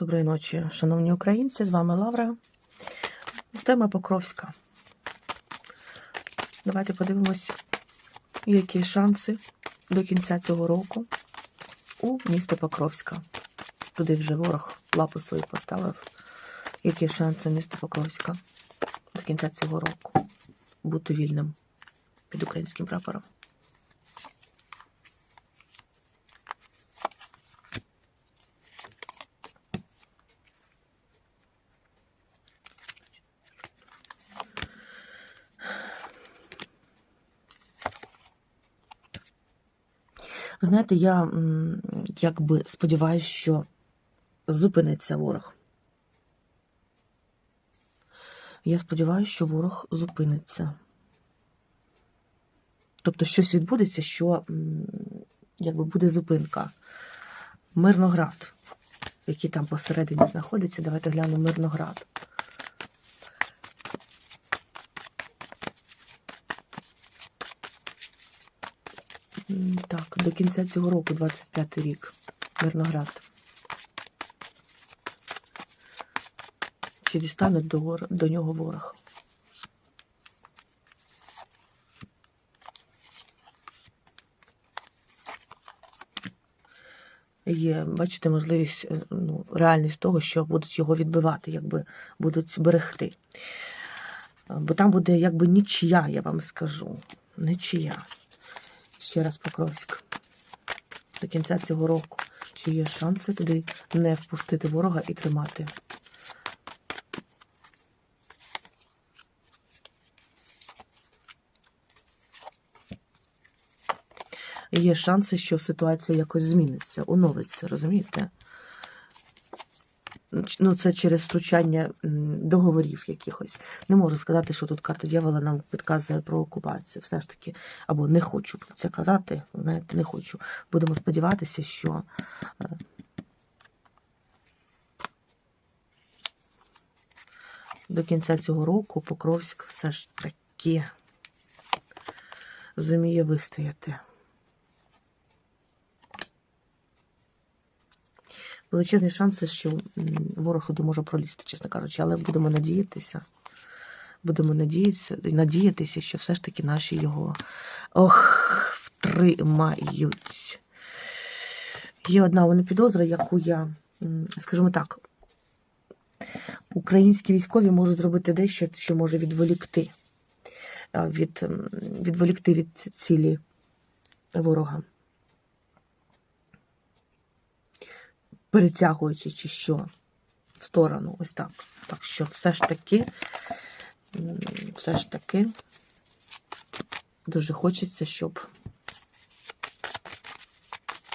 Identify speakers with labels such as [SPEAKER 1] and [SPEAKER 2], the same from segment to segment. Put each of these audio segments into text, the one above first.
[SPEAKER 1] Доброї ночі, шановні українці, з вами Лавра. Тема Покровська. Давайте подивимось, які шанси до кінця цього року у місті Покровська. Туди вже ворог лапу свою поставив. Які шанси у міста Покровська до кінця цього року бути вільним під українським прапором? Знаєте, я якби сподіваюся, що зупиниться ворог. Я сподіваюся, що ворог зупиниться. Тобто щось відбудеться, що якби буде зупинка. Мирноград, який там посередині знаходиться. Давайте глянемо Мирноград. Так, до кінця цього року, 25 рік, Мирноград. Чи дістане до, до нього ворог? Є, бачите, можливість, е, ну, реальність того, що будуть його відбивати, якби будуть берегти. Е, Бо там буде якби нічия, я вам скажу. Нічия. Ще раз Покровськ. До кінця цього року. Чи є шанси туди не впустити ворога і тримати? Є шанси, що ситуація якось зміниться, оновиться, розумієте? Ну, це через втручання договорів якихось. Не можу сказати, що тут карта дьявола нам підказує про окупацію. Все ж таки, або не хочу про це казати, знаєте, не хочу. Будемо сподіватися, що е, до кінця цього року Покровськ все ж таки зуміє вистояти. Величезні шанси, що ворог туди може пролізти, чесно кажучи, але будемо надіятися. Будемо надіятися, надіятися, що все ж таки наші його ох, втримають. Є одна вона підозра, яку я, скажімо так, українські військові можуть зробити дещо, що може відволікти від, відволікти від цілі ворога. Перетягуючи чи що в сторону, ось так. Так що все ж таки, все ж таки дуже хочеться, щоб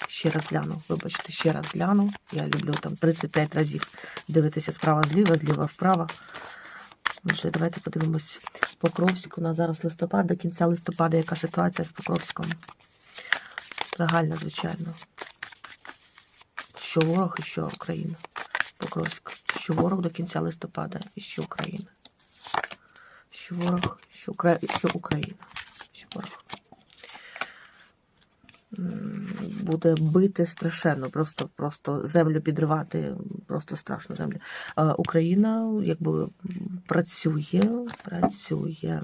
[SPEAKER 1] ще раз гляну, вибачте, ще раз гляну. Я люблю там 35 разів дивитися справа зліва, зліва вправо. Отже, давайте подивимось Покровськ. У нас зараз листопад, до кінця листопада, яка ситуація з Покровськом? Загальна, звичайно що ворог і що Україна. Покровськ. Що ворог до кінця листопада і що Україна. Що ворог, що, Укра... що Україна. Що ворог. Буде бити страшенно, просто, просто землю підривати, просто страшно землю. Україна якби працює, працює,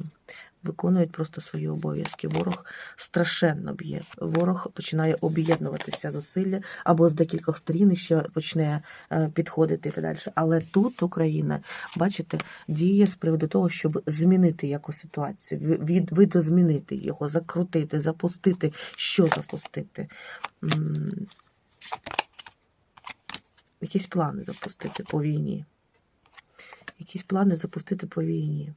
[SPEAKER 1] виконують просто свої обов'язки. Ворог страшенно б'є. Ворог починає об'єднуватися зусилля або з декількох сторін ще почне е, підходити і так далі. Але тут Україна, бачите, діє з приводу того, щоб змінити якусь ситуацію, видозмінити його, закрутити, запустити. Що запустити? Якісь плани запустити по війні. Якісь плани запустити по війні.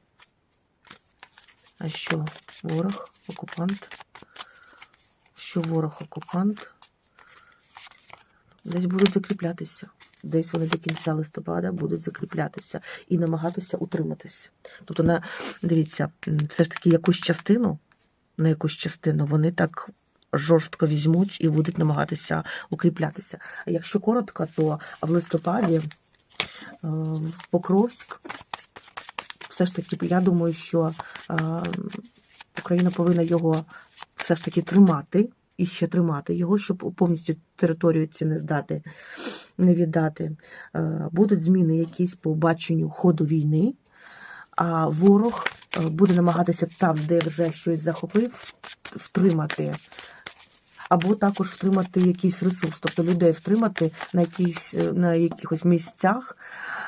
[SPEAKER 1] А що ворог, окупант? Що ворог, окупант? Десь будуть закріплятися. Десь вони до кінця листопада будуть закріплятися і намагатися утриматися. Тобто, на, дивіться, все ж таки якусь частину, на якусь частину вони так жорстко візьмуть і будуть намагатися укріплятися. А якщо коротко, то в листопаді е, Покровськ все ж таки, я думаю, що е, Україна повинна його все ж таки тримати і ще тримати його, щоб повністю територію ці не здати. не віддати. Е, Будуть зміни якісь по баченню ходу війни, а ворог е, буде намагатися там, де вже щось захопив, втримати. Або також втримати якийсь ресурс, тобто людей втримати на якісь е, на якихось місцях,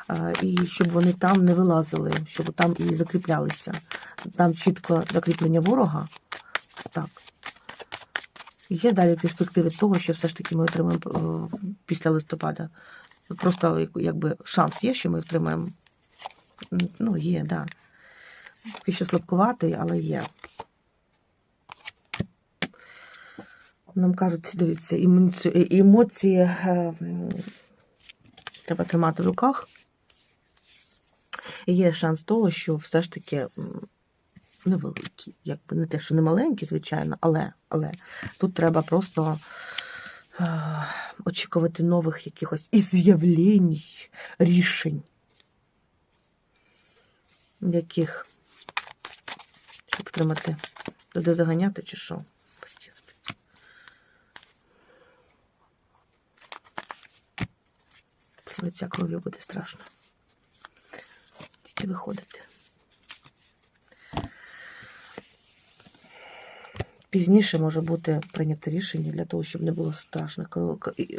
[SPEAKER 1] е, і щоб вони там не вилазили, щоб там і закріплялися. Там чітко закріплення ворога. Так. Є далі перспективи того, що все ж таки ми отримаємо е, після листопада. Просто якби шанс є, що ми отримаємо. Ну, є, так. Да. Поки що слабкуватий, але є. Нам кажуть, дивіться, емоції, емоції е, треба тримати в руках. І є шанс того, що все ж таки м, невеликий, якби не те, що не маленький, звичайно, але, але тут треба просто е, очікувати нових якихось і з'явлень, рішень, яких, щоб тримати, туди заганяти чи що. Лиця кров'ю буде страшно. Тільки виходити. Пізніше може бути прийнято рішення для того, щоб не було страшних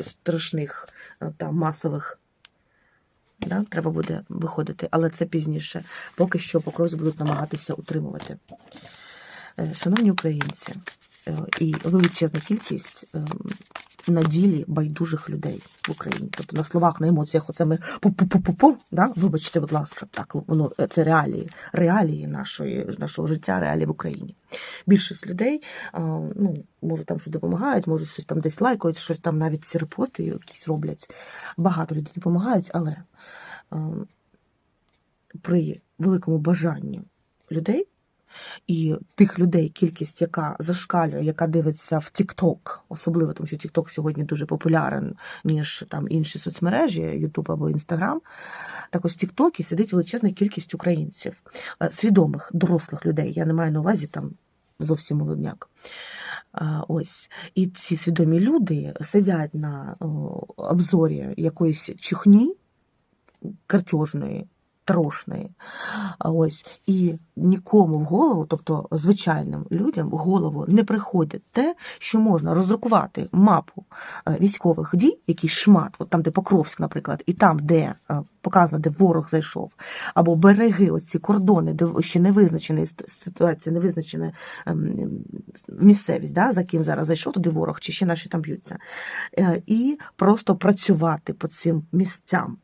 [SPEAKER 1] страшних е, там масових. Да? Треба буде виходити, але це пізніше. Поки що покрози будуть намагатися утримувати. Е, Шановні українці, е, і величезна кількість е, на ділі байдужих людей в Україні. Тобто на словах, на емоціях, оце ми пу-пу-пу-пу-пу, да? вибачте, будь ласка, так воно е, це реалії, реалії нашої, нашого життя, реалії в Україні. Більшість людей, а, ну, може, там щось допомагають, може, щось там десь лайкають, щось там навіть репости якісь роблять. Багато людей допомагають, але а, при великому бажанні людей і тих людей, кількість, яка зашкалює, яка дивиться в TikTok, особливо тому, що TikTok сьогодні дуже популярен, ніж там інші соцмережі, YouTube або Instagram, так ось в TikTok сидить величезна кількість українців, е, свідомих, дорослих людей. Я не маю на увазі там зовсім молодняк. Ось і ці свідомі люди сидять на обзорі якоїсь чихні картежної, трошної. Ось і нікому в голову, тобто звичайним людям, в голову не приходить те, що можна роздрукувати мапу е, військових дій, якийсь шмат, от там, де Покровськ, наприклад, і там, де е, показано, де ворог зайшов, або береги, оці кордони, де ще не визначена ситуація, не визначена ем, місцевість, да, за ким зараз зайшов туди ворог, чи ще наші там б'ються, Е, і просто працювати по цим місцям.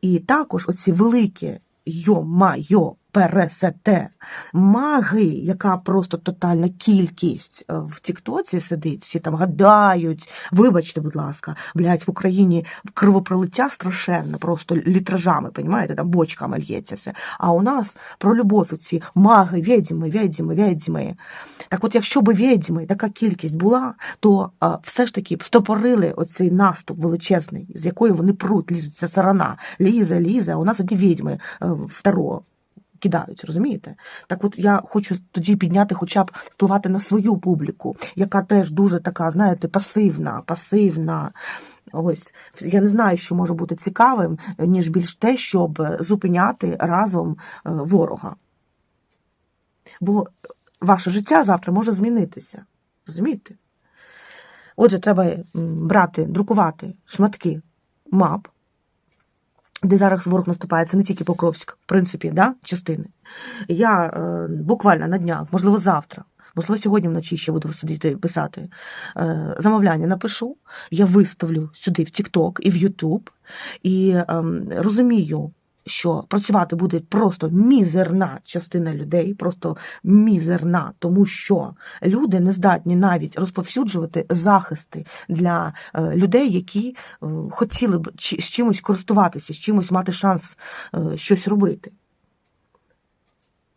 [SPEAKER 1] І також оці великі йо-майо пересете маги, яка просто тотальна кількість е, в Тіктоці сидить, всі там гадають. Вибачте, будь ласка, блядь, в Україні кровопролиття страшенне, просто літражами, понімаєте, там бочками лється все. А у нас про любов ці маги, відьми, відьми, відьми. Так от, якщо б відьми така кількість була, то а, все ж таки б стопорили оцей наступ величезний, з якої вони пруть, лізуть, ця сарана, лізе, лізе, а у нас одні відьми е, второ кидають, розумієте? Так от я хочу тоді підняти, хоча б впливати на свою публіку, яка теж дуже така, знаєте, пасивна, пасивна. Ось я не знаю, що може бути цікавим, ніж більш те, щоб зупиняти разом е, ворога. Бо ваше життя завтра може змінитися. Розумієте? Отже, треба брати, друкувати шматки мап, де зараз ворог наступає, це не тільки Покровськ, в принципі, да, частини. Я е, буквально на днях, можливо, завтра, можливо, сьогодні вночі ще буду сидіти писати. Е, замовляння напишу, я виставлю сюди в TikTok і в YouTube, і е, розумію, що працювати буде просто мізерна частина людей, просто мізерна, тому що люди не здатні навіть розповсюджувати захисти для е, людей, які е, хотіли б з чимось користуватися, з чимось мати шанс е, щось робити.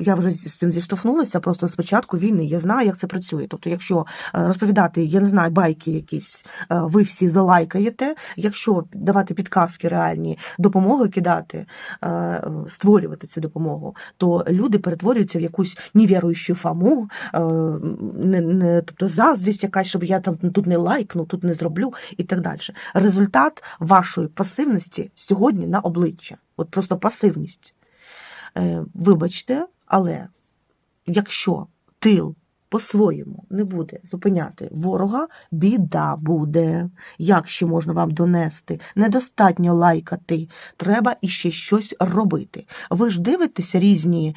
[SPEAKER 1] Я вже з цим зіштовхнулася просто з початку війни. Я знаю, як це працює. Тобто, якщо е, розповідати, я не знаю, байки якісь, е, ви всі залайкаєте. Якщо давати підказки реальні, допомоги кидати, е, створювати цю допомогу, то люди перетворюються в якусь невіруючу фаму, не, не, тобто заздрість якась, щоб я там тут не лайкну, тут не зроблю і так далі. Результат вашої пасивності сьогодні на обличчя. От просто пасивність. Вибачте, але якщо тил по-своєму не буде зупиняти ворога, біда буде. Як ще можна вам донести? Недостатньо лайкати, треба іще щось робити. Ви ж дивитеся різні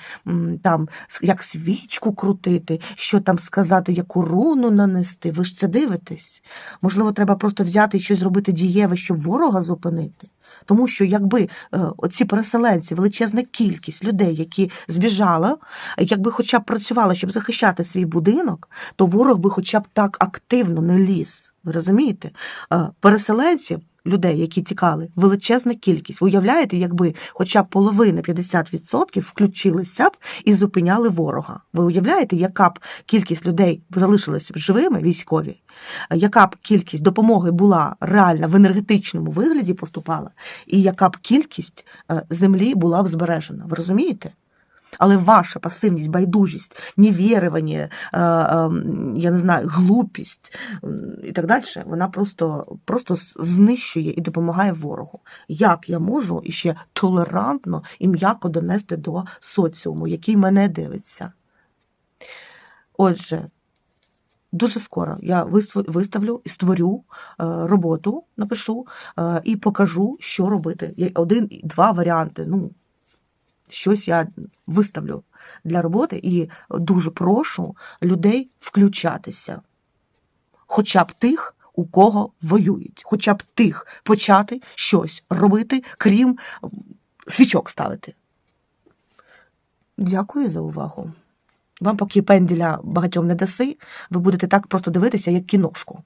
[SPEAKER 1] там, як свічку крутити, що там сказати, яку руну нанести. Ви ж це дивитесь. Можливо, треба просто взяти і щось зробити дієве, щоб ворога зупинити. Тому що якби е, оці переселенці, величезна кількість людей, які збіжали, якби хоча б працювали, щоб захищати свій будинок, то ворог би хоча б так активно не ліз. Ви розумієте? Е, Переселенців, людей, які тікали, величезна кількість. Уявляєте, якби хоча б половина 50% включилися б і зупиняли ворога. Ви уявляєте, яка б кількість людей залишилася б живими, військові, яка б кількість допомоги була реальна в енергетичному вигляді поступала, і яка б кількість е, землі була б збережена. Ви розумієте? Але ваша пасивність, байдужість, невірування, е, е, я не знаю, глупість і так далі, вона просто, просто знищує і допомагає ворогу. Як я можу іще толерантно і м'яко донести до соціуму, який мене дивиться? Отже, дуже скоро я виставлю і створю е, роботу, напишу і покажу, що робити. Є Один і два варіанти. Ну, щось я виставлю для роботи і дуже прошу людей включатися. Хоча б тих, у кого воюють, хоча б тих почати щось робити, крім свічок ставити. Дякую за увагу. Вам поки пенділя багатьом не даси, ви будете так просто дивитися, як кіношку.